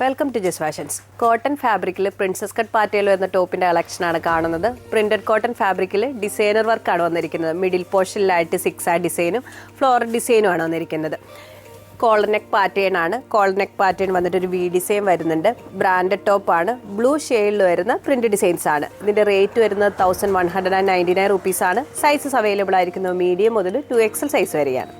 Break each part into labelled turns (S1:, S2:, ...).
S1: Welcome to Jas fashions cotton ഫാബ്രിക്കിൽ princess cut പാറ്റേൽ വരുന്ന ടോപ്പിന്റെ കളക്ഷനാണ് കാണുന്നത്. പ്രിന്റഡ് കോട്ടൺ ഫാബ്രിക്കിൽ ഡിസൈനർ വർക്കാണ് വന്നിരിക്കുന്നത്. മിഡിൽ പോർഷനിലായിട്ട് സിക്സ് ആ ഡിസൈനും ഫ്ലോറൽ ഡിസൈനും ആണ് വന്നിരിക്കുന്നത്. കോളർ നെക്ക് പാറ്റേൺ ആണ്. കോളർ നെക്ക് പാറ്റേൺ വന്നിട്ട് ഒരു വി ഡിസൈൻ വരുന്നുണ്ട്. ബ്രാൻഡഡ് ടോപ്പാണ് ബ്ലൂ ഷെയ്ഡിൽ വരുന്ന പ്രിന്റ് ഡിസൈൻസ് ആണ്. ഇതിന്റെ റേറ്റ് വരുന്നത് thousand one hundred and ninety nine റുപ്പീസാണ് സൈസസ് അവൈലബിൾ ആയിരിക്കുന്നത് മീഡിയം മുതൽ ടു എക്സൽ സൈസ് വരെയാണ്.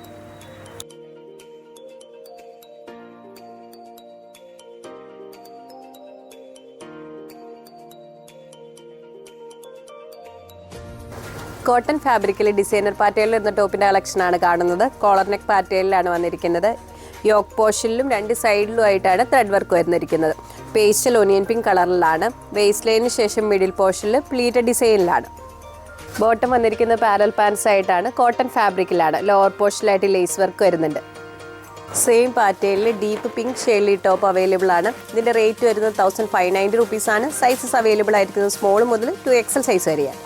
S1: കോട്ടൺ ഫാബ്രിക്കിൽ ഡിസൈനർ പാറ്റേണിൽ നിന്ന് ടോപ്പിന്റെ കളക്ഷനാണ് കാണുന്നത്. കോളർ നെക്ക് പാറ്റേണിലാണ് വന്നിരിക്കുന്നത്. യോക്ക് പോഷനിലും രണ്ട് സൈഡിലും ആയിട്ടാണ് ത്രെഡ് വർക്ക് വരുന്നിരിക്കുന്നത്. പേസ്റ്റൽ ഒനിയൻ പിങ്ക് കളറിലാണ് വേസ്റ്റ് ലൈനിന് ശേഷം മിഡിൽ പോർഷനിൽ പ്ലീറ്റഡ് ഡിസൈനിലാണ് ബോട്ടം വന്നിരിക്കുന്ന പാരൽ പാൻസ് ആയിട്ടാണ് കോട്ടൺ ഫാബ്രിക്കിലാണ് ലോവർ പോർഷനിലായിട്ട് ലേസ് വർക്ക് വരുന്നുണ്ട്. സെയിം പാറ്റേണിൽ ഡീപ്പ് പിങ്ക് ഷെയ്ലി ടോപ്പ് അവൈലബിൾ ആണ്. ഇതിന്റെ റേറ്റ് വരുന്നത് തൗസൻഡ് ഫൈവ് നയന്റി റുപ്പീസാണ് സൈസസ് അവൈലബിൾ ആയിരിക്കുന്നത് സ്മോൾ മുതൽ ടു എക്സൽ സൈസ് വരെയാണ്.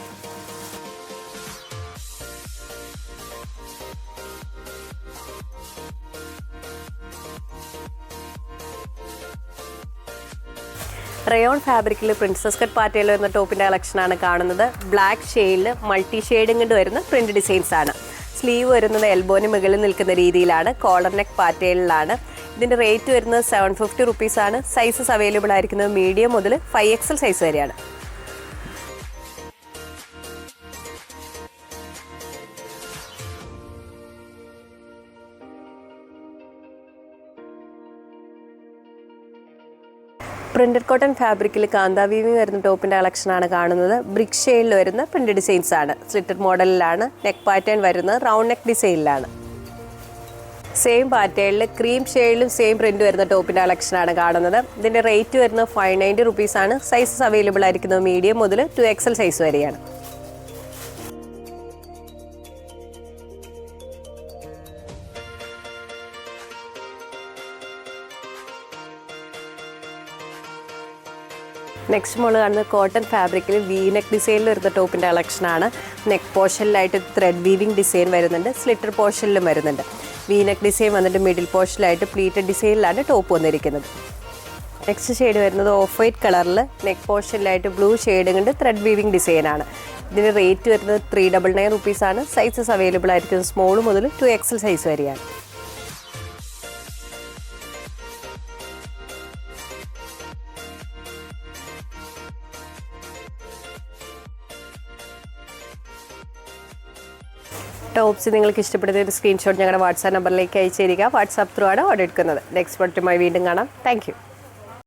S1: റയോൺ ഫാബ്രിക്കിൽ പ്രിൻസസ് കട്ട് പാറ്റയിൽ വരുന്ന ടോപ്പിന്റെ കളക്ഷനാണ് കാണുന്നത്. ബ്ലാക്ക് ഷെയ്ഡിൽ മൾട്ടി ഷെയ്ഡിങ് കൊണ്ട് വരുന്ന പ്രിന്റ് ഡിസൈൻസ് ആണ്. സ്ലീവ് വരുന്നത് എൽബോന് മുകളിൽ നിൽക്കുന്ന രീതിയിലാണ്. കോളർ നെക്ക് പാറ്റേണിലാണ് ഇതിന്റെ റേറ്റ് വരുന്നത് സെവൻ ഫിഫ്റ്റി റുപ്പീസാണ് സൈസസ് അവൈലബിൾ ആയിരിക്കുന്നത് മീഡിയം മുതൽ ഫൈവ് എക്സൽ സൈസ് വരെയാണ്. പ്രിന്റഡ് കോട്ടൺ ഫാബ്രിക്കിൽ കാന്താ വീവിങ് വരുന്ന ടോപ്പിന്റെ കളക്ഷനാണ് കാണുന്നത്. ബ്രിക് ഷെയ്ഡിൽ വരുന്ന പ്രിന്റ് ഡിസൈൻസ് ആണ്. സ്ലിറ്റഡ് മോഡലിലാണ് നെക്ക് പാറ്റേൺ വരുന്നത് റൗണ്ട് നെക്ക് ഡിസൈനിലാണ് സെയിം പാറ്റേണിൽ ക്രീം ഷെയ്ഡിലും സെയിം പ്രിന്റ് വരുന്ന ടോപ്പിന്റെ കളക്ഷനാണ് കാണുന്നത്. ഇതിന്റെ റേറ്റ് വരുന്നത് ഫൈവ് നയന്റി റുപ്പീസാണ് സൈസസ് അവൈലബിൾ ആയിരിക്കുന്നത് മീഡിയം മുതൽ ടു എക്സൽ സൈസ് വരെയാണ്. നെക്സ്റ്റ് മോൾ കാണുന്നത് കോട്ടൺ ഫാബ്രിക്കിൽ വി നെക്ക് ഡിസൈനിൽ വരുന്ന ടോപ്പിന്റെ കളക്ഷനാണ് നെക്ക് പോർഷനിലായിട്ട് ത്രെഡ് വീവിംഗ് ഡിസൈൻ വരുന്നുണ്ട്. സ്ലിറ്റർ പോർഷനിലും വരുന്നുണ്ട്. വി നെക്ക് ഡിസൈൻ വന്നിട്ട് മിഡിൽ പോർഷനിലായിട്ട് പ്ലീറ്റഡ് ഡിസൈനിലാണ് ടോപ്പ് വന്നിരിക്കുന്നത്. നെക്സ്റ്റ് ഷെയ്ഡ് വരുന്നത് ഓഫ് വൈറ്റ് കളറിൽ നെക്ക് പോർഷനിലായിട്ട് ബ്ലൂ ഷെയ്ഡ് കൊണ്ട് ത്രെഡ് വീവിങ് ഡിസൈനാണ് ഇതിന് റേറ്റ് വരുന്നത് ത്രീ ഡബിൾ നയൻ റുപ്പീസാണ് സൈസസ് അവൈലബിൾ ആയിരിക്കും. സ്മോൾ മുതൽ ടു എക്സൽ സൈസ് വരെയാണ്. ടോപ്സ് നിങ്ങൾക്ക് ഇഷ്ടപ്പെടുന്ന ഒരു സ്ക്രീൻഷോട്ട് ഞങ്ങളുടെ വാട്സാപ്പ് നമ്പറിലേക്ക് അയച്ചു തരിക. വാട്സാപ്പ് ത്രൂ ആണ് ഓർഡർ എടുക്കുന്നത്. നെക്സ്റ്റ് പ്രൊഡക്റ്റുമായി വീണ്ടും കാണാം. താങ്ക്